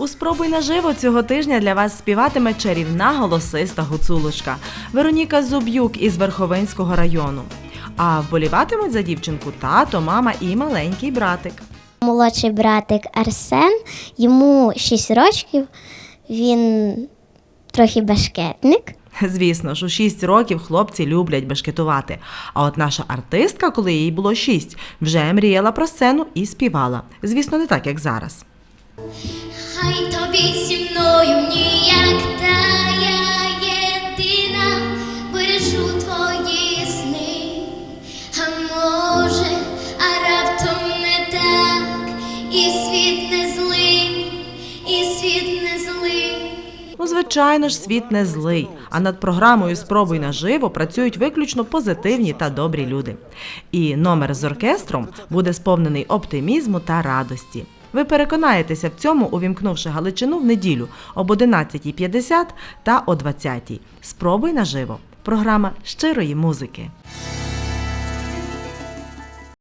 У спробуй наживо цього тижня для вас співатиме чарівна голосиста гуцулочка Вероніка Зуб'юк із Верховинського району. А вболіватимуть за дівчинку тато, мама і маленький братик. Молодший братик Арсен, йому 6 років, він трохи башкетник. Звісно ж, у 6 років хлопці люблять бешкетувати. А от наша артистка, коли їй було 6, вже мріяла про сцену і співала. Звісно, не так, як зараз. Хай тобі зі мною ніяк та я єдина бережу твої сни, а може, а раптом не так, і світ не злий, і світ не злий. Ну, звичайно ж, світ не злий, а над програмою Спробуй наживо працюють виключно позитивні та добрі люди. І номер з оркестром буде сповнений оптимізму та радості. Ви переконаєтеся в цьому, увімкнувши Галичину в неділю об 11.50 та о 20.00. Спробуй наживо. Програма щирої музики.